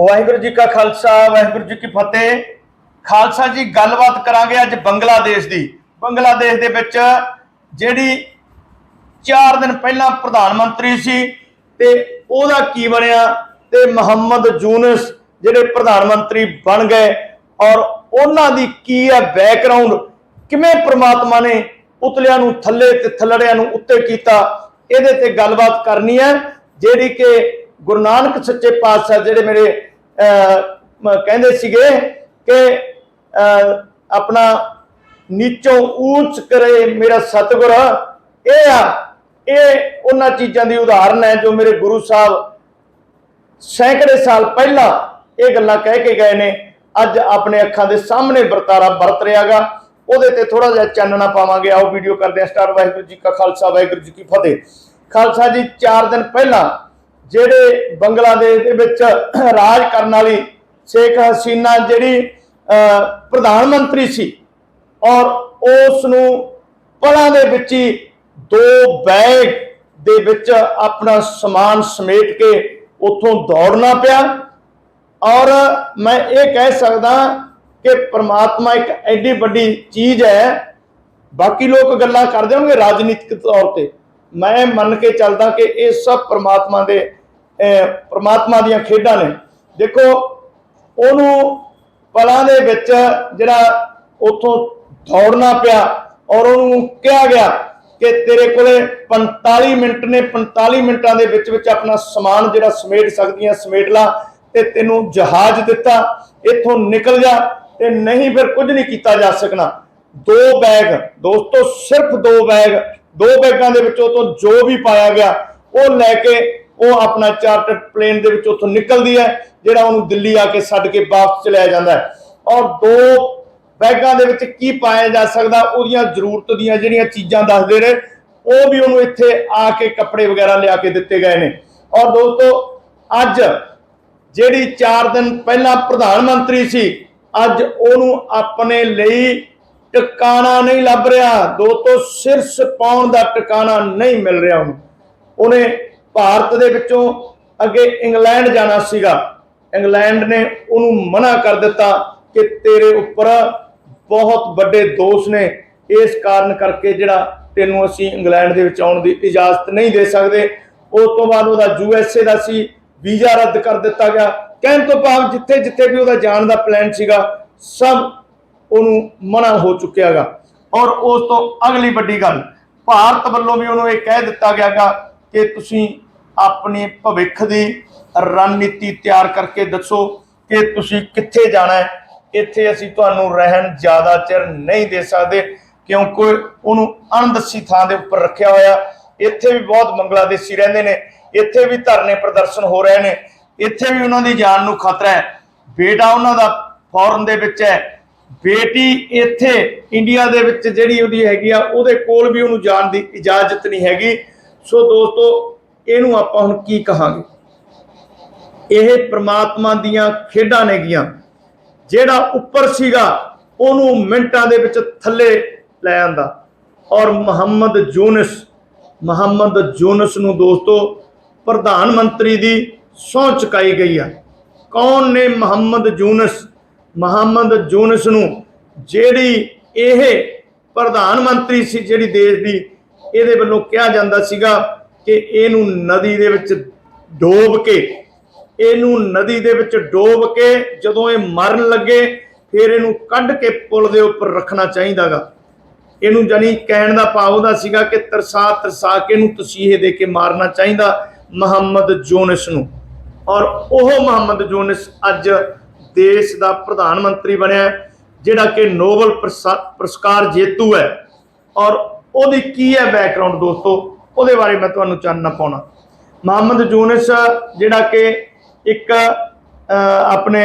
ਵਾਹਿਗੁਰੂ ਜੀ ਕਾ ਖਾਲਸਾ, ਵਾਹਿਗੁਰੂ ਜੀ ਕੀ ਫਤਿਹ। ਖਾਲਸਾ ਜੀ, ਗੱਲਬਾਤ ਕਰਾਂਗੇ ਅੱਜ ਬੰਗਲਾਦੇਸ਼ ਦੀ। ਬੰਗਲਾਦੇਸ਼ ਦੇ ਵਿੱਚ ਜਿਹੜੀ 4 ਦਿਨ ਪਹਿਲਾਂ ਪ੍ਰਧਾਨ ਮੰਤਰੀ ਸੀ ਤੇ ਉਹਦਾ ਕੀ ਬਣਿਆ ਤੇ ਮੁਹੰਮਦ ਜੂਨਸ ਜਿਹੜੇ ਪ੍ਰਧਾਨ ਮੰਤਰੀ ਬਣ ਗਏ ਔਰ ਉਹਨਾਂ ਦੀ ਕੀ ਹੈ ਬੈਕਗ੍ਰਾਉਂਡ ਕਿਵੇਂ ਪ੍ਰਮਾਤਮਾ ਨੇ ਉਤਲਿਆਂ ਨੂੰ ਥੱਲੇ ਤੇ ਥੱਲੜਿਆਂ ਨੂੰ ਉੱਤੇ ਕੀਤਾ, ਇਹਦੇ ਤੇ ਗੱਲਬਾਤ ਕਰਨੀ ਹੈ। ਜਿਹੜੀ ਕਿ ਗੁਰੂ ਨਾਨਕ ਸੱਚੇ ਪਾਤਸ਼ਾਹ ਜਿਹੜੇ ਮੇਰੇ ਕਹਿੰਦੇ ਸੀਗੇ ਕਿ ਅਹ, ਆਪਣਾ ਨੀਚੋਂ ਉੱਚ ਕਰੇ ਮੇਰਾ ਸਤਿਗੁਰ। ਇਹ ਆ ਇਹ ਉਹਨਾਂ ਚੀਜ਼ਾਂ ਦੀ ਉਦਾਹਰਨ ਹੈ ਜੋ ਮੇਰੇ ਗੁਰੂ ਸਾਹਿਬ ਸੈਂਕੜੇ ਸਾਲ ਪਹਿਲਾਂ ਇਹ ਗੱਲਾਂ ਕਹਿ ਕੇ ਗਏ ਨੇ। ਅੱਜ ਆਪਣੇ ਅੱਖਾਂ ਦੇ ਸਾਹਮਣੇ ਵਰਤਾਰਾ ਵਰਤ ਰਿਹਾਗਾ। ਉਹਦੇ ਤੇ ਥੋੜਾ ਜਿਹਾ ਚਾਨਣਾ ਪਾਵਾਂਗੇ। ਆਓ ਵੀਡੀਓ ਕਰਦੇ ਹਾਂ ਸਟਾਰ ਵਾਹਿਗੁਰੂ ਜੀ ਕਾ ਖਾਲਸਾ ਵਾਹਿਗੁਰੂ ਜੀ ਕੀ ਫਤਿਹ। ਖਾਲਸਾ ਜੀ 4 ਦਿਨ ਪਹਿਲਾਂ ਜਿਹੜੇ ਬੰਗਲਾਦੇਸ਼ ਦੇ ਵਿੱਚ ਰਾਜ ਕਰਨ ਵਾਲੀ ਸ਼ੇਖ ਹਸੀਨਾ ਜਿਹੜੀ ਅਹ, ਪ੍ਰਧਾਨ ਮੰਤਰੀ ਸੀ ਔਰ ਉਸ ਨੂੰ ਪਲਾਂ ਦੇ ਵਿੱਚ ਹੀ ਦੋ ਬੈਗ ਦੇ ਵਿੱਚ ਆਪਣਾ ਸਮਾਨ ਸਮੇਟ ਕੇ ਉੱਥੋਂ ਦੌੜਨਾ ਪਿਆ। ਔਰ ਮੈਂ ਇਹ ਕਹਿ ਸਕਦਾ ਕਿ ਪ੍ਰਮਾਤਮਾ ਇੱਕ ਐਡੀ ਵੱਡੀ ਚੀਜ਼ ਹੈ ਬਾਕੀ ਲੋਕ ਗੱਲਾਂ ਕਰਦੇ ਹੋਣਗੇ ਰਾਜਨੀਤਿਕ ਤੌਰ ਤੇ। ਮੈਂ ਮੰਨ ਕੇ ਚੱਲਦਾ ਕਿ ਇਹ ਸਭ ਪ੍ਰਮਾਤਮਾ ਦੇ ਪ੍ਰਮਾਤਮਾ ਦੀਆਂ ਖੇਡਾਂ ਨੇ। ਦੇਖੋ, ਉਹਨੂੰ ਪਲਾਂ ਦੇ ਵਿੱਚ ਜਿਹੜਾ ਉੱਥੋਂ ਦੌੜਨਾ ਪਿਆ ਔਰ ਉਹਨੂੰ ਕਿਹਾ ਗਿਆ ਕਿ ਤੇਰੇ ਕੋਲੇ 45 ਮਿੰਟ ਨੇ 45 ਮਿੰਟਾਂ ਦੇ ਵਿੱਚ ਵਿੱਚ ਆਪਣਾ ਸਮਾਨ ਜਿਹੜਾ ਸਮੇਟ ਸਕਦੀਆਂ ਸਮੇਟ ਲਾ ਤੇ ਤੈਨੂੰ ਜਹਾਜ਼ ਦਿੱਤਾ, ਇੱਥੋਂ ਨਿਕਲ ਜਾ ਤੇ ਨਹੀਂ ਫਿਰ ਕੁਝ ਨਹੀਂ ਕੀਤਾ ਜਾ ਸਕਣਾ। ਦੋ ਬੈਗ, ਦੋਸਤੋ, ਸਿਰਫ ਦੋ ਬੈਗ, ਦੋ ਬੈਗਾਂ ਦੇ ਵਿੱਚ ਉਹ ਤੋਂ ਜੋ ਵੀ ਪਾਇਆ ਗਿਆ, ਉਹ ਲੈ ਕੇ ਉਹ ਆਪਣਾ ਚਾਰਟਰ ਪਲੇਨ ਦੇ ਵਿੱਚ ਉੱਥੋਂ ਨਿਕਲਦੀ ਹੈ, ਜਿਹੜਾ ਉਹਨੂੰ ਦਿੱਲੀ ਆ ਕੇ ਛੱਡ ਕੇ ਵਾਪਸ ਚਲਿਆ ਜਾਂਦਾ ਹੈ। ਔਰ ਦੋ ਬੈਗਾਂ ਦੇ ਵਿੱਚ ਕੀ ਪਾਇਆ ਜਾ ਸਕਦਾ, ਉਹਦੀਆਂ ਜ਼ਰੂਰਤ ਦੀਆਂ ਜਿਹੜੀਆਂ ਚੀਜ਼ਾਂ ਦੱਸਦੇ ਨੇ, ਉਹ ਵੀ ਉਹਨੂੰ ਇੱਥੇ ਆ ਕੇ ਕੱਪੜੇ ਵਗੈਰਾ ਲਿਆ ਕੇ ਦਿੱਤੇ ਗਏ ਨੇ। ਔਰ ਦੋਸਤੋ, ਅੱਜ ਜਿਹੜੀ 4 ਦਿਨ ਪਹਿਲਾਂ ਪ੍ਰਧਾਨ ਮੰਤਰੀ ਸੀ, ਅੱਜ ਉਹਨੂੰ ਆਪਣੇ ਲਈ ਟਿਕਾਣਾ ਨਹੀਂ ਲੱਭ ਰਿਹਾ। ਦੋਸਤੋ, ਸਿਰਸ ਪਾਉਣ ਦਾ ਟਿਕਾਣਾ ਨਹੀਂ ਮਿਲ ਰਿਹਾ ਉਹਨੂੰ। ਉਹਨੇ ਭਾਰਤ ਦੇ ਵਿੱਚੋਂ ਅੱਗੇ ਇੰਗਲੈਂਡ ਜਾਣਾ ਸੀਗਾ। ਇੰਗਲੈਂਡ ਨੇ ਉਹਨੂੰ ਮਨਾ ਕਰ ਦਿੱਤਾ ਕਿ ਤੇਰੇ ਉੱਪਰ ਬਹੁਤ ਵੱਡੇ ਦੋਸ਼ ਨੇ। ਇਸ ਕਾਰਨ ਕਰਕੇ ਜਿਹੜਾ ਤੈਨੂੰ ਅਸੀਂ ਇੰਗਲੈਂਡ ਦੇ ਵਿੱਚ ਆਉਣ ਦੀ ਇਜਾਜ਼ਤ ਨਹੀਂ ਦੇ ਸਕਦੇ। ਉਸ ਤੋਂ ਬਾਅਦ ਉਹਦਾ ਯੂ ਐਸ ਏ ਦਾ ਸੀ, ਵੀਜ਼ਾ ਰੱਦ ਕਰ ਦਿੱਤਾ ਗਿਆ। ਕਹਿਣ ਤੋਂ ਭਾਵ ਜਿੱਥੇ ਜਿੱਥੇ ਵੀ ਉਹਦਾ ਜਾਣ ਦਾ ਪਲਾਨ ਸੀਗਾ, ਸਭ ਉਹਨੂੰ ਮਨਾ ਹੋ ਚੁੱਕਿਆਗਾ ਔਰ ਉਸ ਤੋਂ ਅਗਲੀ ਵੱਡੀ ਗੱਲ, ਭਾਰਤ ਵੱਲੋਂ ਵੀ ਉਹਨੂੰ ਇਹ ਕਹਿ ਦਿੱਤਾ ਗਿਆਗਾ ਕਿ ਤੁਸੀਂ ਆਪਣੇ ਭਵਿੱਖ ਦੀ ਰਣਨੀਤੀ ਤਿਆਰ ਕਰਕੇ ਦੱਸੋ ਕਿ ਤੁਸੀਂ ਕਿੱਥੇ ਜਾਣਾ ਹੈ। ਇੱਥੇ ਅਸੀਂ ਤੁਹਾਨੂੰ ਰਹਿਣ ਜ਼ਿਆਦਾ ਚਿਰ ਨਹੀਂ ਦੇ ਸਕਦੇ, ਕਿਉਂਕਿ ਉਹਨੂੰ ਅਣਦੱਸੀ ਥਾਂ ਦੇ ਉੱਪਰ ਰੱਖਿਆ ਹੋਇਆ। ਇੱਥੇ ਵੀ ਬਹੁਤ ਬੰਗਲਾਦੇਸ਼ੀ ਰਹਿੰਦੇ ਨੇ, ਇੱਥੇ ਵੀ ਧਰਨੇ ਪ੍ਰਦਰਸ਼ਨ ਹੋ ਰਹੇ ਨੇ, ਇੱਥੇ ਵੀ ਉਹਨਾਂ ਦੀ ਜਾਨ ਨੂੰ ਖਤਰਾ ਹੈ। ਬੇਟਾ ਉਹਨਾਂ ਦਾ ਫੌਰਨ ਦੇ ਵਿੱਚ ਹੈ। ਬੇਟੀ ਇੱਥੇ ਇੰਡੀਆ ਦੇ ਵਿੱਚ ਜਿਹੜੀ ਉਹਦੀ ਹੈਗੀ ਆ, ਉਹਦੇ ਕੋਲ ਵੀ ਉਹਨੂੰ ਜਾਣ ਦੀ ਇਜਾਜ਼ਤ ਨਹੀਂ ਹੈਗੀ। ਸੋ ਦੋਸਤੋ, ਇਹਨੂੰ ਆਪਾਂ ਹੁਣ ਕੀ ਕਹਾਂਗੇ? ਇਹ ਪ੍ਰਮਾਤਮਾ ਦੀਆਂ ਖੇਡਾਂ ਨੇਗੀਆਂ ਜਿਹੜਾ ਉੱਪਰ ਸੀਗਾ, ਉਹਨੂੰ ਮਿੰਟਾਂ ਦੇ ਵਿੱਚ ਥੱਲੇ ਲੈ ਆਂਦਾ। ਔਰ ਮੁਹੰਮਦ ਯੂਨਸ ਮੁਹੰਮਦ ਯੂਨਸ ਨੂੰ ਦੋਸਤੋ, ਪ੍ਰਧਾਨ ਮੰਤਰੀ ਦੀ ਸਹੁੰ ਚੁਕਾਈ ਗਈ ਆ। ਕੌਣ ਨੇ ਮੁਹੰਮਦ ਯੂਨਸ? ਮੁਹੰਮਦ ਯੂਨਸ ਨੂੰ ਜਿਹੜੀ ਇਹ ਪ੍ਰਧਾਨ ਮੰਤਰੀ ਸੀ, ਜਿਹੜੀ ਦੇਸ਼ ਦੀ ਇਹਦੇ ਵੱਲੋਂ ਕਿਹਾ ਜਾਂਦਾ ਸੀਗਾ ਕਿ ਇਹਨੂੰ ਨਦੀ ਦੇ ਵਿੱਚ ਡੋਬ ਕੇ, ਇਹਨੂੰ ਨਦੀ ਦੇ ਵਿੱਚ ਡੋਬ ਕੇ ਜਦੋਂ ਇਹ ਮਰਨ ਲੱਗੇ, ਫਿਰ ਇਹਨੂੰ ਕੱਢ ਕੇ ਪੁਲ ਦੇ ਉੱਪਰ ਰੱਖਣਾ ਚਾਹੀਦਾਗਾ। ਇਹਨੂੰ ਜਾਨੀ ਕਹਿਣ ਦਾ ਭਾਵ ਉਹਦਾ ਸੀਗਾ ਕਿ ਤਰਸਾ ਤਰਸਾ ਕੇ ਇਹਨੂੰ ਤਸੀਹੇ ਦੇ ਕੇ ਮਾਰਨਾ ਚਾਹੀਦਾ ਮੁਹੰਮਦ ਯੂਨਸ ਨੂੰ। ਔਰ ਉਹ ਮੁਹੰਮਦ ਯੂਨਸ ਅੱਜ ਦੇਸ਼ ਦਾ ਪ੍ਰਧਾਨ ਮੰਤਰੀ ਬਣਿਆ ਜਿਹੜਾ ਕਿ ਨੋਬਲ ਪ੍ਰਸਾ- ਪੁਰਸਕਾਰ ਜੇਤੂ ਹੈ। ਔਰ ਉਹਦੀ ਕੀ ਹੈ ਬੈਕਗ੍ਰਾਉਂਡ ਦੋਸਤੋ? ਉਹਦੇ ਬਾਰੇ ਮੈਂ ਤੁਹਾਨੂੰ ਚਾਨਣਾ ਪਾਉਣਾ। ਮੁਹੰਮਦ ਯੂਨਸ, ਜਿਹੜਾ ਕਿ ਇੱਕ ਆਪਣੇ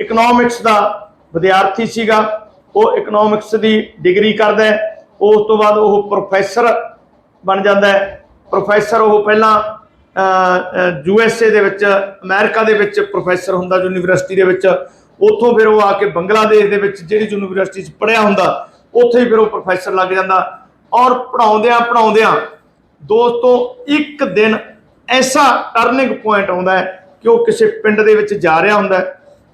ਇਕਨੋਮਿਕਸ ਦਾ ਵਿਦਿਆਰਥੀ ਸੀਗਾ, ਉਹ ਇਕਨੋਮਿਕਸ ਦੀ ਡਿਗਰੀ ਕਰਦਾ ਹੈ। ਉਸ ਤੋਂ ਬਾਅਦ ਉਹ ਪ੍ਰੋਫੈਸਰ ਬਣ ਜਾਂਦਾ ਹੈ। ਪ੍ਰੋਫੈਸਰ ਉਹ ਪਹਿਲਾਂ ਯੂ ਐਸ ਏ ਦੇ ਵਿੱਚ, ਅਮਰੀਕਾ ਦੇ ਵਿੱਚ ਪ੍ਰੋਫੈਸਰ ਹੁੰਦਾ, ਯੂਨੀਵਰਸਿਟੀ ਦੇ ਵਿੱਚ। ਉੱਥੋਂ ਫਿਰ ਉਹ ਆ ਕੇ ਬੰਗਲਾਦੇਸ਼ ਦੇ ਵਿੱਚ, ਜਿਹੜੀ ਯੂਨੀਵਰਸਿਟੀ 'ਚ ਪੜ੍ਹਿਆ ਹੁੰਦਾ, ਉੱਥੇ ਹੀ ਫਿਰ ਉਹ ਪ੍ਰੋਫੈਸਰ ਲੱਗ ਜਾਂਦਾ। ਔਰ ਪੜਾਉਂਦਿਆਂ ਪੜਾਉਂਦਿਆਂ ਦੋਸਤੋ, ਇੱਕ ਦਿਨ ਐਸਾ ਟਰਨਿੰਗ ਪੁਆਇੰਟ ਆਉਂਦਾ ਹੈ ਕਿ ਉਹ ਕਿਸੇ ਪਿੰਡ ਦੇ ਵਿੱਚ ਜਾ ਰਿਹਾ ਹੁੰਦਾ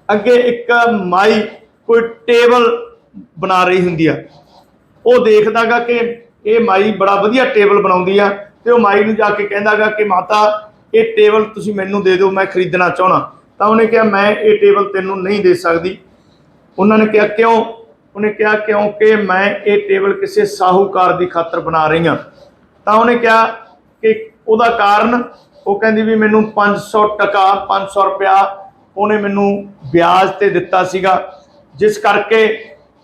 ਅੱਗੇ ਇੱਕ ਮਾਈ ਕੋਈ ਟੇਬਲ ਬਣਾ ਰਹੀ ਹੁੰਦੀ ਆ। ਉਹ ਦੇਖਦਾਗਾ ਕਿ ਇਹ ਮਾਈ ਬੜਾ ਵਧੀਆ ਟੇਬਲ ਬਣਾਉਂਦੀ ਆ ਤੇ ਉਹ ਮਾਈ ਨੂੰ ਜਾ ਕੇ ਕਹਿੰਦਾਗਾ ਕਿ ਮਾਤਾ, ਇਹ ਟੇਬਲ ਤੁਸੀਂ ਮੈਨੂੰ ਦੇ ਦਿਓ, ਮੈਂ ਖਰੀਦਣਾ ਚਾਹਣਾ ਤਾਂ ਉਹਨੇ ਕਿਹਾ, ਮੈਂ ਇਹ ਟੇਬਲ ਤੈਨੂੰ ਨਹੀਂ ਦੇ ਸਕਦੀ। ਉਹਨਾਂ ਨੇ ਕਿਹਾ, ਕਿਉਂ? ਉਹਨੇ ਕਿਹਾ, ਕਿਉਂਕਿ ਮੈਂ ਇਹ ਟੇਬਲ ਕਿਸੇ ਸਾਹੂਕਾਰ ਦੀ ਖਾਤਰ ਬਣਾ ਰਹੀ ਹਾਂ। ਤਾਂ ਉਹਨੇ ਕਿਹਾ ਕਿ ਉਹਦਾ ਕਾਰਨ, ਉਹ ਕਹਿੰਦੀ ਵੀ ਮੈਨੂੰ 500 ਟਕਾ 500 ਰੁਪਇਆ ਉਹਨੇ ਮੈਨੂੰ ਵਿਆਜ ਤੇ ਦਿੱਤਾ ਸੀਗਾ। ਜਿਸ ਕਰਕੇ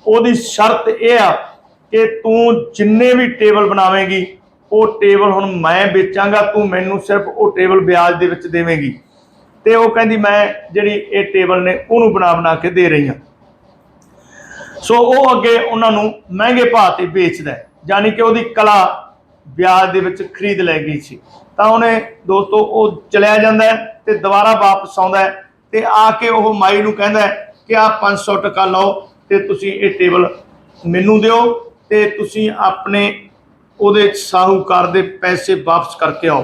ਉਹਦੀ ਸ਼ਰਤ ਇਹ ਆ ਕਿ ਤੂੰ ਜਿੰਨੇ ਵੀ ਟੇਬਲ ਬਣਾਵੇਂਗੀ, ਉਹ ਟੇਬਲ ਹੁਣ ਮੈਂ ਵੇਚਾਂਗਾ, ਤੂੰ ਮੈਨੂੰ ਸਿਰਫ ਉਹ ਟੇਬਲ ਵਿਆਜ ਦੇ ਵਿੱਚ ਦੇਵੇਂਗੀ। ਤੇ ਉਹ ਕਹਿੰਦੀ, ਮੈਂ ਜਿਹੜੀ ਇਹ ਟੇਬਲ ਨੇ ਉਹਨੂੰ ਬਣਾ ਬਣਾ ਕੇ ਦੇ ਰਹੀ ਹਾਂ। ਸੋ ਉਹ ਅੱਗੇ ਉਹਨਾਂ ਨੂੰ ਮਹਿੰਗੇ ਭਾਅ ਤੇ ਵੇਚਦਾ ਹੈ ਯਾਨੀ ਕਿ ਉਹਦੀ ਕਲਾ ਵਿਆਜ ਦੇ ਵਿੱਚ ਖਰੀਦ ਲੈ ਗਈ ਸੀ। ਤਾਂ ਉਹਨੇ ਦੋਸਤੋ, ਉਹ ਚਲਿਆ ਜਾਂਦਾ ਹੈ ਤੇ ਦੁਬਾਰਾ ਵਾਪਸ ਆਉਂਦਾ ਹੈ ਤੇ ਆ ਕੇ ਉਹ ਮਾਈ ਨੂੰ ਕਹਿੰਦਾ ਹੈ ਕਿ ਆ 500 ਟਕਾ ਲਓ ਤੇ ਤੁਸੀਂ ਇਹ ਟੇਬਲ ਮੈਨੂੰ ਦਿਓ ਤੇ ਤੁਸੀਂ ਆਪਣੇ ਉਹਦੇ ਸਾਹੂਕਾਰ ਦੇ ਪੈਸੇ ਵਾਪਸ ਕਰਕੇ ਆਓ।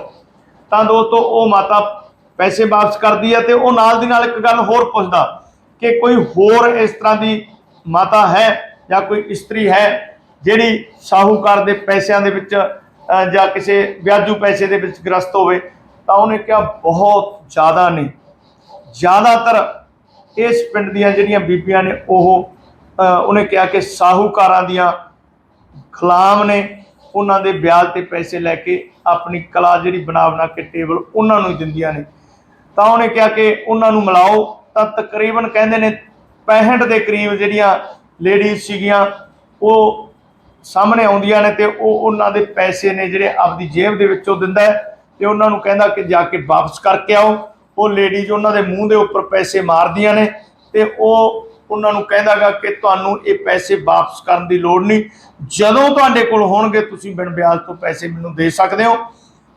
ਤਾਂ ਦੋਸਤੋ, ਉਹ ਮਾਤਾ ਪੈਸੇ ਵਾਪਸ ਕਰਦੀ ਹੈ ਤੇ ਉਹ ਨਾਲ ਦੀ ਨਾਲ ਇੱਕ ਗੱਲ ਹੋਰ ਪੁੱਛਦਾ ਕਿ ਕੋਈ ਹੋਰ ਇਸ ਤਰ੍ਹਾਂ ਦੀ ਮਾਤਾ ਹੈ ਜਾਂ ਕੋਈ ਇਸਤਰੀ ਹੈ ਜਿਹੜੀ ਸਾਹੂਕਾਰ ਦੇ ਪੈਸਿਆਂ ਦੇ ਵਿੱਚ ਜਾਂ ਕਿਸੇ ਵਿਆਜੂ ਪੈਸੇ ਦੇ ਵਿੱਚ ਗ੍ਰਸਤ ਹੋਵੇ, ਤਾਂ ਉਹਨੇ ਕਿਹਾ ਬਹੁਤ ਜ਼ਿਆਦਾ ਨੇ। ਜ਼ਿਆਦਾਤਰ ਇਸ ਪਿੰਡ ਦੀਆਂ ਜਿਹੜੀਆਂ ਬੀਬੀਆਂ ਨੇ ਉਹ ਉਹਨੇ ਕਿਹਾ ਕਿ ਸਾਹੂਕਾਰਾਂ ਦੀਆਂ ਖੁਲਾਮ ਨੇ, ਉਹਨਾਂ ਦੇ ਵਿਆਜ ਤੇ ਪੈਸੇ ਲੈ ਕੇ ਆਪਣੀ ਕਲਾ ਜਿਹੜੀ ਬਣਾ ਬਣਾ ਕੇ ਟੇਬਲ ਉਹਨਾਂ ਨੂੰ ਹੀ ਦਿੰਦੀਆਂ ਨੇ। ਤਾਂ ਉਹਨੇ ਕਿਹਾ ਕਿ ਉਹਨਾਂ ਨੂੰ ਮਿਲਾਓ, ਤਾਂ ਤਕਰੀਬਨ ਕਹਿੰਦੇ ਨੇ 65 ਦੇ ਕਰੀਬ ਜਿਹੜੀਆਂ ਲੇਡੀਜ਼ ਸੀਗੀਆਂ, ਉਹ ਸਾਹਮਣੇ ਆਉਂਦੀਆਂ ਨੇ ਤੇ ਉਹ ਉਹਨਾਂ ਦੇ ਪੈਸੇ ਨੇ ਜਿਹੜੇ ਆਪਦੀ ਜੇਬ ਦੇ ਵਿੱਚੋਂ ਦਿੰਦਾ ਹੈ ਤੇ ਉਹਨਾਂ ਨੂੰ ਕਹਿੰਦਾ ਕਿ ਜਾ ਕੇ ਵਾਪਸ ਕਰਕੇ ਆਓ। ਉਹ ਲੇਡੀਜ਼ ਉਹਨਾਂ ਦੇ ਮੂੰਹ ਦੇ ਉੱਪਰ ਪੈਸੇ ਮਾਰਦੀਆਂ ਨੇ ਤੇ ਉਹ ਉਹਨਾਂ ਨੂੰ ਕਹਿੰਦਾਗਾ ਕਿ ਤੁਹਾਨੂੰ ਇਹ ਪੈਸੇ ਵਾਪਸ ਕਰਨ ਦੀ ਲੋੜ ਨਹੀਂ। ਜਦੋਂ ਤੁਹਾਡੇ ਕੋਲ ਹੋਣਗੇ, ਤੁਸੀਂ ਬਿਨ ਵਿਆਜ ਤੋਂ ਪੈਸੇ ਮੈਨੂੰ ਦੇ ਸਕਦੇ ਹੋ।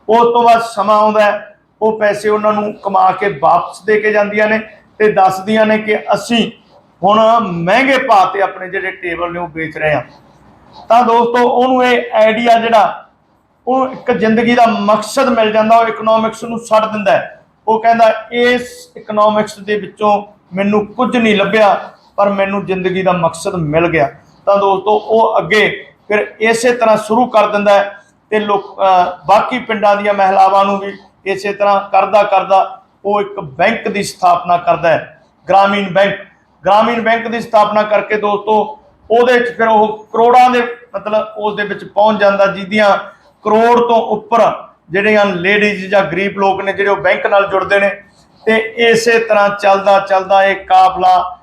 ਉਸ ਤੋਂ ਬਾਅਦ ਸਮਾਂ ਆਉਂਦਾ ਉਹ ਪੈਸੇ ਉਹਨਾਂ ਨੂੰ ਕਮਾ ਕੇ ਵਾਪਸ ਦੇ ਕੇ ਜਾਂਦੀਆਂ ਨੇ ਤੇ ਦੱਸਦੀਆਂ ਨੇ ਕਿ ਅਸੀਂ ਹੁਣ ਮਹਿੰਗੇ ਭਾਅ ਤੇ ਆਪਣੇ ਜਿਹੜੇ ਟੇਬਲ ਨੇ ਉਹ ਵੇਚ ਰਹੇ ਆ। ਤਾਂ ਦੋਸਤੋ, ਉਹਨੂੰ ਇਹ ਆਈਡੀਆ ਜਿਹੜਾ, ਉਹ ਇੱਕ ਜ਼ਿੰਦਗੀ ਦਾ ਮਕਸਦ ਮਿਲ ਜਾਂਦਾ, ਉਹ ਇਕਨੋਮਿਕਸ ਨੂੰ ਛੱਡ ਦਿੰਦਾ ਉਹ ਕਹਿੰਦਾ, ਇਸ ਇਕਨੋਮਿਕਸ ਦੇ ਵਿੱਚੋਂ ਮੈਨੂੰ ਕੁਝ ਨਹੀਂ ਲੱਭਿਆ, ਪਰ ਮੈਨੂੰ ਜ਼ਿੰਦਗੀ ਦਾ ਮਕਸਦ ਮਿਲ ਗਿਆ। ਤਾਂ ਦੋਸਤੋ, ਉਹ ਅੱਗੇ ਫਿਰ ਇਸੇ ਤਰ੍ਹਾਂ ਸ਼ੁਰੂ ਕਰ ਦਿੰਦਾ ਹੈ ਤੇ ਲੋਕ ਬਾਕੀ ਪਿੰਡਾਂ ਦੀਆਂ ਮਹਿਲਾਵਾਂ ਨੂੰ ਵੀ ਇਸੇ ਤਰ੍ਹਾਂ ਕਰਦਾ ਕਰਦਾ ਉਹ ਇੱਕ ਬੈਂਕ ਦੀ ਸਥਾਪਨਾ ਕਰਦਾ ਹੈ। ਗ੍ਰਾਮੀਣ ਬੈਂਕ ਗ੍ਰਾਮੀਣ ਬੈਂਕ ਦੀ ਸਥਾਪਨਾ ਕਰਕੇ ਦੋਸਤੋ, ਉਹਦੇ ਵਿੱਚ ਫਿਰ ਉਹ ਕਰੋੜਾਂ ਦੇ ਮਤਲਬ ਉਸ ਦੇ ਵਿੱਚ ਪਹੁੰਚ ਜਾਂਦਾ, ਜਿਹਦੀਆਂ ਕਰੋੜ ਤੋਂ ਉੱਪਰ ਜਿਹੜੀਆਂ ਲੇਡੀਜ਼ ਜਾਂ ਗਰੀਬ ਲੋਕ ਨੇ, ਜਿਹੜੇ ਉਹ ਬੈਂਕ ਨਾਲ ਜੁੜਦੇ ਨੇ, ਤੇ ਇਸੇ ਤਰ੍ਹਾਂ ਚੱਲਦਾ ਚੱਲਦਾ ਇਹ ਕਾਫਲਾ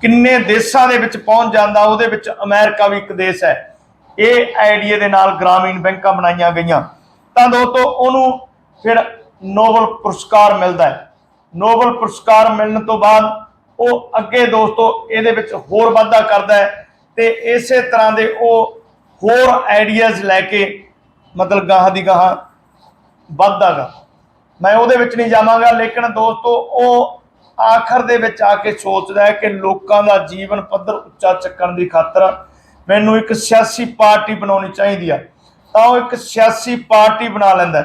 ਕਿੰਨੇ ਦੇਸ਼ਾਂ ਦੇ ਵਿੱਚ ਪਹੁੰਚ ਜਾਂਦਾ, ਉਹਦੇ ਵਿੱਚ ਅਮਰੀਕਾ ਵੀ ਇੱਕ ਦੇਸ਼ ਹੈ। ਇਹ ਆਈਡੀਆ ਦੇ ਨਾਲ ਗ੍ਰਾਮੀਣ ਬੈਂਕਾਂ ਬਣਾਈਆਂ ਗਈਆਂ। ਤਾਂ ਦੋਸਤੋ, ਉਹਨੂੰ ਫਿਰ ਨੋਬਲ ਪੁਰਸਕਾਰ ਮਿਲਦਾ ਹੈ। ਨੋਬਲ ਪੁਰਸਕਾਰ ਮਿਲਣ ਤੋਂ ਬਾਅਦ ਉਹ ਅੱਗੇ ਦੋਸਤੋ ਇਹਦੇ ਵਿੱਚ ਹੋਰ ਵਾਧਾ ਕਰਦਾ ਹੈ ਤੇ ਇਸੇ ਤਰ੍ਹਾਂ ਦੇ ਉਹ ਹੋਰ ਆਈਡੀਆਜ਼ ਲੈ ਕੇ ਮਤਲਬ ਗਾਹਾਂ ਦੀ ਗਾਹਾਂ ਵੱਧਦਾਗਾ। ਮੈਂ ਉਹਦੇ ਵਿੱਚ ਨਹੀਂ ਜਾਵਾਂਗਾ, ਲੇਕਿਨ ਦੋਸਤੋ ਉਹ ਆਖਰ ਦੇ ਵਿੱਚ ਆ ਕੇ ਸੋਚਦਾ ਹੈ ਕਿ ਲੋਕਾਂ ਦਾ ਜੀਵਨ ਪੱਧਰ ਉੱਚਾ ਚੱਕਣ ਦੀ ਖਾਤਰ ਮੈਨੂੰ ਇੱਕ ਸਿਆਸੀ ਪਾਰਟੀ ਬਣਾਉਣੀ ਚਾਹੀਦੀ ਆ। ਤਾਂ ਉਹ ਇੱਕ ਸਿਆਸੀ ਪਾਰਟੀ ਬਣਾ ਲੈਂਦਾ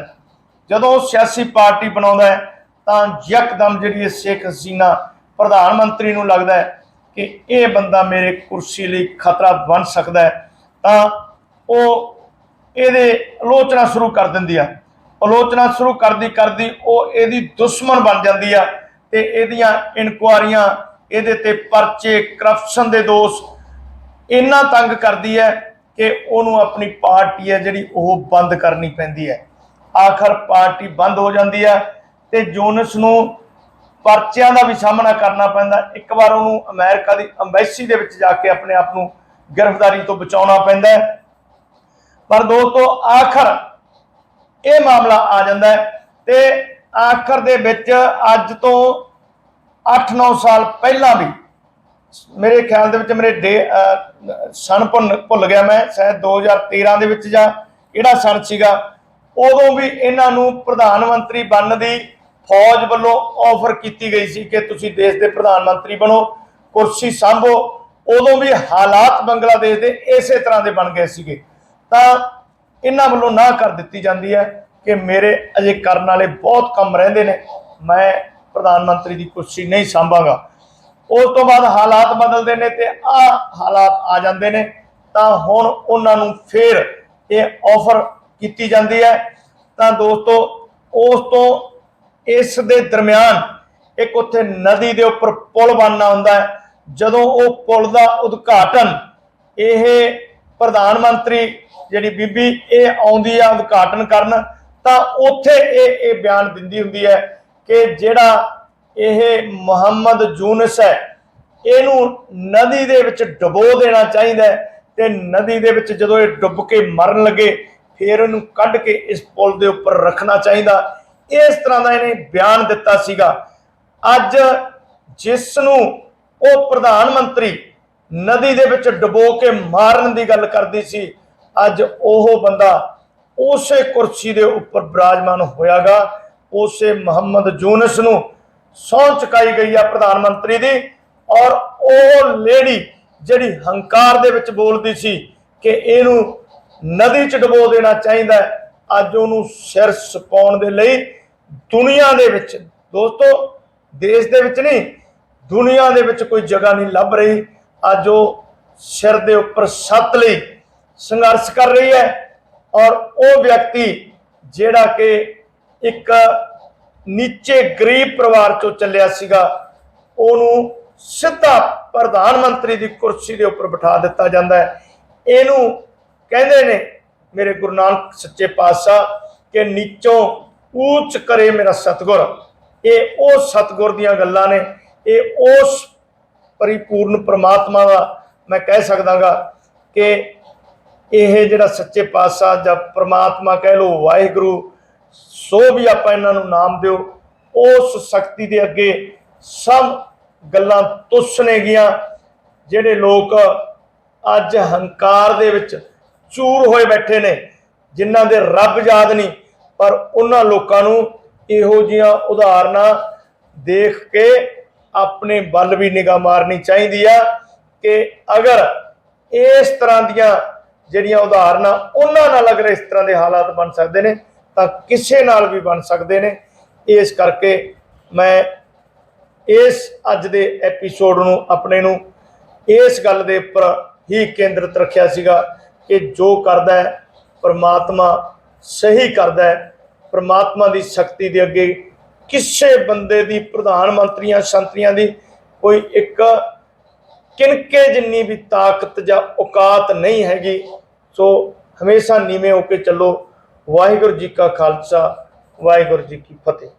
ਜਦੋਂ ਉਹ ਸਿਆਸੀ ਪਾਰਟੀ ਬਣਾਉਂਦਾ ਹੈ, ਤਾਂ ਯਕਦਮ ਜਿਹੜੀ ਇਹ ਸ਼ੇਖ ਹਸੀਨਾ ਪ੍ਰਧਾਨ ਮੰਤਰੀ ਨੂੰ ਲੱਗਦਾ ਹੈ ਕਿ ਇਹ ਬੰਦਾ ਮੇਰੇ ਕੁਰਸੀ ਲਈ ਖਤਰਾ ਬਣ ਸਕਦਾ ਹੈ, ਤਾਂ ਉਹ ਇਹਦੇ ਆਲੋਚਨਾ ਸ਼ੁਰੂ ਕਰ ਦਿੰਦੀ ਆ। ਆਲੋਚਨਾ ਸ਼ੁਰੂ ਕਰਦੀ ਕਰਦੀ ਉਹ ਇਹਦੀ ਦੁਸ਼ਮਣ ਬਣ ਜਾਂਦੀ ਆ ਤੇ ਇਹਦੀਆਂ ਇਨਕੁਆਰੀਆਂ, ਇਹਦੇ ਤੇ ਪਰਚੇ ਕਰਪਸ਼ਨ ਦੇ ਦੋਸ਼ ਇੰਨਾ ਤੰਗ ਕਰਦੀ ਹੈ ਕਿ ਉਹਨੂੰ ਆਪਣੀ ਪਾਰਟੀ ਹੈ ਜਿਹੜੀ ਉਹ ਬੰਦ ਕਰਨੀ ਪੈਂਦੀ ਹੈ। ਆਖਰ ਪਾਰਟੀ ਬੰਦ ਹੋ ਜਾਂਦੀ ਹੈ ਤੇ ਜੋਨਸ ਨੂੰ ਪਰਚਿਆਂ ਦਾ ਵੀ ਸਾਹਮਣਾ ਕਰਨਾ ਪੈਂਦਾ। ਇੱਕ ਵਾਰ ਉਹਨੂੰ ਅਮਰੀਕਾ ਦੀ ਅੰਬੈਸੀ ਦੇ ਵਿੱਚ ਜਾ ਕੇ ਆਪਣੇ ਆਪ ਨੂੰ ਗ੍ਰਿਫਤਾਰੀ ਤੋਂ ਬਚਾਉਣਾ ਪੈਂਦਾ ਹੈ। ਪਰ ਦੋਸਤੋ, ਆਖਰ ਇਹ ਮਾਮਲਾ ਆ ਜਾਂਦਾ ਹੈ ਤੇ ਆਖਰ ਦੇ ਵਿੱਚ ਅੱਜ ਤੋਂ 8-9 ਸਾਲ ਪਹਿਲਾਂ ਵੀ ਮੇਰੇ ਖਿਆਲ ਦੇ ਵਿੱਚ ਮੇਰੇ ਡੇ ਸਨ ਭੁੱਲ ਭੁੱਲ ਗਿਆ ਮੈਂ, ਸ਼ਾਇਦ 2013 ਦੇ ਵਿੱਚ ਜਾਂ ਕਿਹੜਾ ਸਨ ਸੀਗਾ, ਉਦੋਂ ਵੀ ਇਹਨਾਂ ਨੂੰ ਪ੍ਰਧਾਨ ਮੰਤਰੀ ਬਣਨ ਦੀ ਫੌਜ ਵੱਲੋਂ ਆਫਰ ਕੀਤੀ ਗਈ ਸੀ ਕਿ ਤੁਸੀਂ ਦੇਸ਼ ਦੇ ਪ੍ਰਧਾਨ ਮੰਤਰੀ ਬਣੋ, ਕੁਰਸੀ ਸੰਭੋ। ਉਦੋਂ ਵੀ ਹਾਲਾਤ ਬੰਗਲਾਦੇਸ਼ ਦੇ ਇਸੇ ਤਰ੍ਹਾਂ ਦੇ ਬਣ ਗਏ ਸੀਗੇ। ਤਾਂ ਇਹਨਾਂ ਵੱਲੋਂ ਨਾ ਕਰ ਦਿੱਤੀ ਜਾਂਦੀ ਹੈ ਕਿ ਮੇਰੇ ਅਜੇ ਕਰਨ ਵਾਲੇ ਬਹੁਤ ਕੰਮ ਰਹਿੰਦੇ ਨੇ। ਮੈਂ ਪ੍ਰਧਾਨ ਮੰਤਰੀ ਦੀ ਕੁਰਸੀ ਨਹੀਂ ਸੰਭਾਂਗਾ। ਉਸ ਤੋਂ ਬਾਅਦ ਹਾਲਾਤ ਬਦਲਦੇ ਨੇ ਤੇ ਆ ਹਾਲਾਤ ਆ ਜਾਂਦੇ ਨੇ। ਤਾਂ ਹੁਣ ਉਹਨਾਂ ਨੂੰ ਫੇਰ ਇਹ ਆਫਰ ਕੀਤੀ ਜਾਂਦੀ ਹੈ। ਤਾਂ ਦੋਸਤੋ, ਉਸ ਤੋਂ ਇਸ ਦੇ ਦਰਮਿਆਨ ਇੱਕ ਉੱਥੇ ਨਦੀ ਦੇ ਉੱਪਰ ਪੁਲ ਬਣਨਾ ਹੁੰਦਾ ਹੈ। ਜਦੋਂ ਉਹ ਪੁਲ ਦਾ ਉਦਘਾਟਨ ਇਹ ਪ੍ਰਧਾਨ ਮੰਤਰੀ ਜਿਹੜੀ ਬੀਬੀ ਇਹ ਆਉਂਦੀ ਆ ਉਦਘਾਟਨ ਕਰਨ, ਤਾਂ ਉੱਥੇ ਇਹ ਇਹ ਬਿਆਨ ਦਿੰਦੀ ਹੁੰਦੀ ਹੈ ਕਿ ਜਿਹੜਾ ਇਹ ਮੁਹੰਮਦ ਜੂਨਸ ਹੈ, ਇਹਨੂੰ ਨਦੀ ਦੇ ਵਿੱਚ ਡੁਬੋ ਦੇਣਾ ਚਾਹੀਦਾ ਹੈ ਤੇ ਨਦੀ ਦੇ ਵਿੱਚ ਜਦੋਂ ਇਹ ਡੁੱਬ ਕੇ ਮਰਨ ਲੱਗੇ, ਫਿਰ ਇਹਨੂੰ ਕੱਢ ਕੇ ਇਸ ਪੁਲ ਦੇ ਉੱਪਰ ਰੱਖਣਾ ਚਾਹੀਦਾ। ਇਸ ਤਰ੍ਹਾਂ ਦਾ ਇਹਨੇ ਬਿਆਨ ਦਿੱਤਾ ਸੀਗਾ। ਅੱਜ ਜਿਸ ਨੂੰ ਉਹ ਪ੍ਰਧਾਨ ਮੰਤਰੀ ਨਦੀ ਦੇ ਵਿੱਚ ਡੁਬੋ ਕੇ ਮਾਰਨ ਦੀ ਗੱਲ ਕਰਦੀ ਸੀ, ਅੱਜ ਉਹ ਬੰਦਾ ਉਸੇ ਕੁਰਸੀ ਦੇ ਉੱਪਰ ਬਿਰਾਜਮਾਨ ਹੋਇਆਗਾ। ਉਸੇ ਮੁਹੰਮਦ ਜੂਨਸ ਨੂੰ ਸਹੁੰ ਚੁਕਾਈ ਗਈ ਆ ਪ੍ਰਧਾਨ ਮੰਤਰੀ ਦੀ ਔਰ ਉਹ ਲੇਡੀ ਜਿਹੜੀ ਹੰਕਾਰ ਦੇ ਵਿੱਚ ਬੋਲਦੀ ਸੀ ਕਿ ਇਹਨੂੰ ਨਦੀ 'ਚ ਡੁਬੋ ਦੇਣਾ ਚਾਹੀਦਾ ਅੱਜ ਉਹਨੂੰ ਸਿਰ ਸਪਾਉਣ ਦੇ ਲਈ ਦੁਨੀਆ ਦੇ ਵਿੱਚ, ਦੋਸਤੋ, ਦੇਸ਼ ਦੇ ਵਿੱਚ ਨਹੀਂ, ਦੁਨੀਆ ਦੇ ਵਿੱਚ ਕੋਈ ਜਗ੍ਹਾ ਨਹੀਂ ਲੱਭ ਰਹੀ। ਅੱਜ ਉਹ ਸਿਰ ਦੇ ਉੱਪਰ ਸੱਤ ਲਈ ਸੰਘਰਸ਼ ਕਰ ਰਹੀ ਹੈ ਔਰ ਉਹ ਵਿਅਕਤੀ ਜਿਹੜਾ ਕਿ ਇੱਕ ਨੀਚੇ ਗਰੀਬ ਪਰਿਵਾਰ ਚੋਂ ਚੱਲਿਆ ਸੀਗਾ, ਉਹਨੂੰ ਸਿੱਧਾ ਪ੍ਰਧਾਨ ਮੰਤਰੀ ਦੀ ਕੁਰਸੀ ਦੇ ਉੱਪਰ ਬਿਠਾ ਦਿੱਤਾ ਜਾਂਦਾ ਹੈ। ਇਹਨੂੰ ਕਹਿੰਦੇ ਨੇ ਮੇਰੇ ਗੁਰੂ ਨਾਨਕ ਸੱਚੇ ਪਾਤਸ਼ਾਹ, ਕਿ ਨੀਚੋਂ ਉੱਚ ਕਰੇ ਮੇਰਾ ਸਤਗੁਰ। ਇਹ ਉਹ ਸਤਗੁਰ ਦੀਆਂ ਗੱਲਾਂ ਨੇ। ਇਹ ਉਸ ਪਰਿਪੂਰਨ ਪ੍ਰਮਾਤਮਾ ਦਾ ਮੈਂ ਕਹਿ ਸਕਦਾਗਾ ਕਿ ਇਹ ਜਿਹੜਾ ਸੱਚੇ ਪਾਤਸ਼ਾਹ ਜਾਂ ਪ੍ਰਮਾਤਮਾ ਕਹਿ ਲੋ ਵਾਹਿਗੁਰੂ, ਸੋ ਵੀ ਆਪਾਂ ਇਹਨਾਂ ਨੂੰ ਨਾਮ ਦਿਓ, ਉਸ ਸ਼ਕਤੀ ਦੇ ਅੱਗੇ ਸਭ ਗੱਲਾਂ ਤੁਸ ਨੇ ਗੀਆਂ ਜਿਹੜੇ ਲੋਕ ਅੱਜ ਹੰਕਾਰ ਦੇ ਵਿੱਚ ਚੂਰ ਹੋਏ ਬੈਠੇ ਨੇ, ਜਿਨ੍ਹਾਂ ਦੇ ਰੱਬ ਯਾਦ ਨਹੀਂ। ਪਰ ਉਹਨਾਂ ਲੋਕਾਂ ਨੂੰ ਇਹੋ ਜੀਆਂ ਉਦਾਹਰਨਾਂ ਦੇਖ ਕੇ ਆਪਣੇ ਵੱਲ ਵੀ ਨਿਗਾਹ ਮਾਰਨੀ ਚਾਹੀਦੀ ਆ ਕਿ ਅਗਰ ਇਸ ਤਰ੍ਹਾਂ ਦੀਆਂ ਜਿਹੜੀਆਂ ਉਦਾਹਰਨਾਂ ਉਹਨਾਂ ਨਾਲ ਅਗਰ ਇਸ ਤਰ੍ਹਾਂ ਦੇ ਹਾਲਾਤ ਬਣ ਸਕਦੇ ਨੇ, ਤਾਂ ਕਿਸੇ ਨਾਲ ਵੀ ਬਣ ਸਕਦੇ ਨੇ। ਇਸ ਕਰਕੇ ਮੈਂ ਇਸ ਅੱਜ ਦੇ ਐਪੀਸੋਡ ਨੂੰ, ਆਪਣੇ ਨੂੰ ਇਸ ਗੱਲ ਦੇ ਉੱਪਰ ਹੀ ਕੇਂਦਰਿਤ ਰੱਖਿਆ ਸੀਗਾ। ਕਿ ਜੋ ਕਰਦਾ ਹੈ, ਪ੍ਰਮਾਤਮਾ ਸਹੀ ਕਰਦਾ ਹੈ, ਪ੍ਰਮਾਤਮਾ ਦੀ ਸ਼ਕਤੀ ਦੇ ਅੱਗੇ ਕਿਸੇ ਬੰਦੇ ਦੀ, ਪ੍ਰਧਾਨ ਮੰਤਰੀਆਂ, ਸੰਤਰੀਆਂ ਦੀ ਕੋਈ ਇੱਕ ਕਿਨਕੇ ਜਿੰਨੀ ਵੀ ਤਾਕਤ ਜਾਂ ਔਕਾਤ ਨਹੀਂ ਹੈਗੀ, ਸੋ ਹਮੇਸ਼ਾ ਨੀਵੇਂ ਹੋ ਕੇ ਚੱਲੋ। ਵਾਹਿਗੁਰੂ ਜੀ ਕਾ ਖਾਲਸਾ, ਵਾਹਿਗੁਰੂ ਜੀ ਕੀ ਫਤਿਹ।